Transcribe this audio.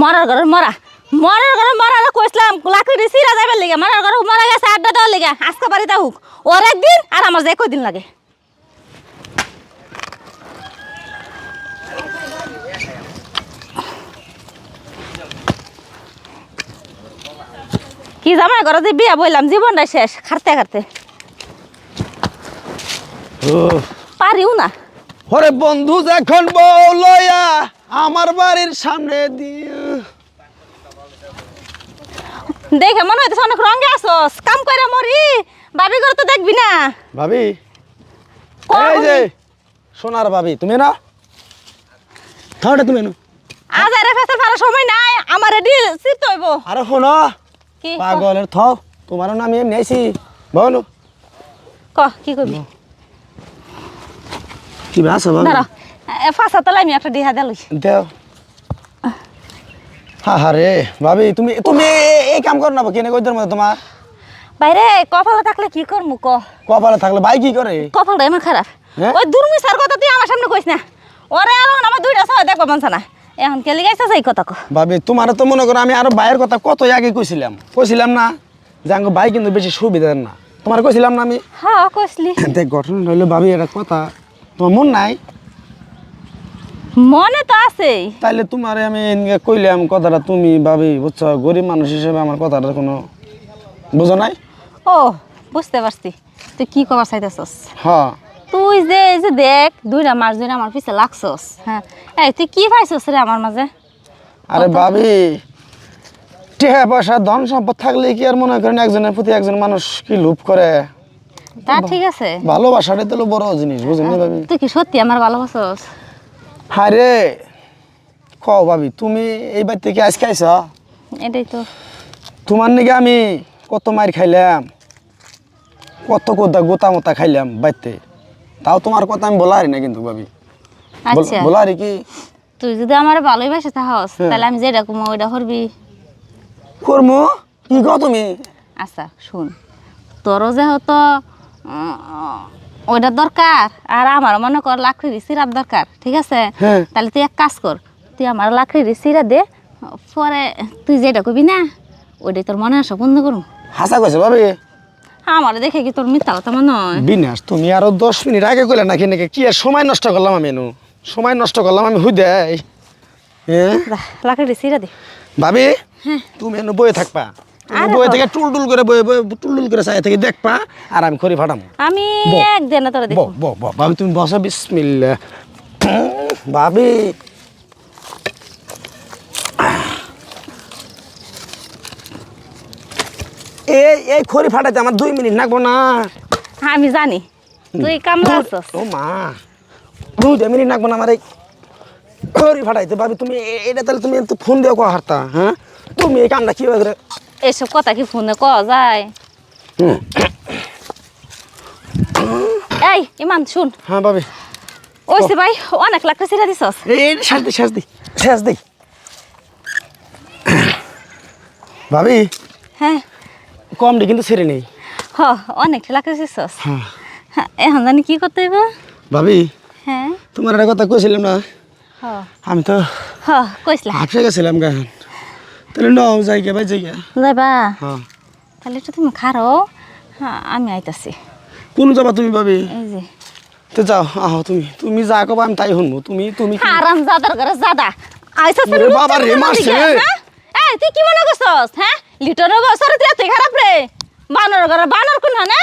মরার ঘরে মরা। মরার ঘরে মরা না কইছিলাম লাকড়ি সিরা যাবে লিগে। মরার ঘরে মরা গেছে আড্ডা দেওয়ার লিগে। আজকে বাড়িতে হুক ওর একদিন আর আমার যে কদিন লাগে। কি জামাই ঘরে যে বিয়া বললাম জীবনটা শেষ খাটতে খাটতে। পারিও না। ওরে বন্ধু যখন বউ লইয়া আমার বাড়ির সামনে দিয়ে দেখে মনে হইতেছে অনেক রঙে আসস। কাম করে মরি। ভাবি ঘর তো দেখবি না। ভাবি? এই যে সোনার ভাবি তুমি না থাওটা তুমি না আজ আরে ফেসার ফারার সময় নাই আমার ডিল সিট হইব। আরে শোনো? পাগলের থাও তোমার নাম এমনি আইছি। বলো। ক কি করবি কি বাস ভাবি দাঁড়া ফাঁসা তলে আমি একটা ডিহা দিলই দেও। হা হা রে ভাবি তুমি তুমি এই কাম করো না কেনে কইদের মধ্যে তোমার? বাইরে কপালে থাকলে কি করমু ক? কপালে থাকলে ভাই কি করে? কপালটা এমন খারাপ। হ্যাঁ? ওই দুর্মিসার কথা তুই আমার সামনে কইস না। ওরে আলো আমার দুইটা সময় দেখব মানছে না। এখন কে লিগাইছে এই কথা ক? ভাবি তোমার তো মনে করো আমি আরও ভাইয়ের কথা কত আগে কইছিলাম। কইছিলাম না যে আঙ্গ ভাই কিন্তু বেশি সুবিধার না। তোমার কইছিলাম না আমি? হ্যাঁ কইসলি। দেখ ঘটনা হইল ভাবি একটা কথা। তোমার মন নাই? মনে তো আছেই। তাইলে তোমারে আমি এনকে কইলাম কথাটা তুমি ভাবি বুঝছ? গরিব মানুষ হিসেবে আমার কথাটা কোনো বুঝো নাই? ও বুঝতে পারছি। তুই কি কবার চাইতেছস? হ্যাঁ। তুই যে এই যে দেখ দুইটা মাস ধরে আমার পিছে লাগছস হ্যাঁ? এই তুই কি পাইছস রে আমার মাঝে? আরে ভাবি টেহা পয়সা ধন সম্পদ থাকলে কি আর মনে করেন একজনের প্রতি একজন মানুষ কি লোভ করে? তা ঠিক আছে। ভালোবাসাটাই তো বড় জিনিস বুঝলেন না ভাবি? তুই কি সত্যি আমার ভালোবাসস হ্যাঁ রে ক ভাবি তুমি এই বাড়ি থেকে আজকে আইস এটাই তো। তোমার নাকি আমি কত মার খাইলাম কত কোথা গোতা মোতা খাইলাম বাড়িতে তাও তোমার কথা আমি বলা হারি না কিন্তু ভাবি। আচ্ছা। বলা হারি কি? তুই যদি আমার ভালোই বাসে থাকস হ্যাঁ। তাহলে আমি যেটা কমো ওইটা করবি। করমু? কি কও তুমি? আচ্ছা শুন। তোরও যেহেতু উম, ওইটা দরকার। আর আমার মনে কর লাকড়ি সিরাপ দরকার ঠিক আছে? হ্যাঁ। তাহলে তুই এক কাজ কর তুই আমার লাকড়ি সিরা দে পরে তুই যেটা কবি না ওইটাই তোর মনে আসা বন্ধ করুন। হাসা কইছে ভাবি? আমার দেখে কি তোর মিথ্যা কথা মনে হয়? বিনাশ তুমি আরও দশ মিনিট আগে কইলে নাকি নাকি কি আর সময় নষ্ট করলাম আমি এনু। সময় নষ্ট করলাম আমি হুই দেয় হ্যাঁ লাকড়ি সিরা দে। ভাবি? তুমি এনু বয়ে থাকবা। বয়ে থেকে টুল টুল করে বয়ে বয়ে টুল টুল করে চাই থেকে দেখবা আর আমি খড়ি ফাটাম। আমি বল। একদিন তোরা ব ব ব ভাবি তুমি বসো বিসমিল্লা ভাবি। এই এই খড়ি ফাটাইতে আমার দুই মিনিট লাগবো না। আমি জানি। তুই কামলা আছস ও মা। মিনিট লাগবো না আমার এই খড়ি ফাটাইতে। ভাবি তুমি এটা তাহলে তুমি ফোন দিয়ে কো হারতা হ্যাঁ? তুমি এই কামটা কি করে এসব কথা কি ফোনে কওয়া যায়? এই ইমান শুন। হ্যাঁ ভাবি। ওইসে ভাই অনেক লাকড়ি সিরা দিছস। এই শেষ দি শেষ দি শেষ দি। ভাবি হ্যাঁ। কম দি কিন্তু ছেড়ে নেই। হ অনেক লাকড়ি দিছস হ্যাঁ। হ্যাঁ, এখন জানি কি করতে হইব। ভাবি হ্যাঁ। তোমার একটা কথা কইছিলাম না? হ। আমি তো হ কইসলা হাফসে গেছিলাম গান তাহলে ন যাই গে ভাই যাই গে যাইবা? হ্যাঁ। তাহলে একটু তুমি খারো। হ্যাঁ আমি আইতাছি। কোন যাবা তুমি ভাবি? এই যে। তো যাও আহ তুমি। তুমি যা কবা আমি তাই শুনব। তুমি তুমি আরাম জাদার ঘরে জাদা। আইসাস ওরে বাবা রে, মারছে। এই তুই কি মনে করছস হ্যাঁ? লিটরের বছর তুই এত খারাপ রে। বানর ঘরে বানর কোন হানে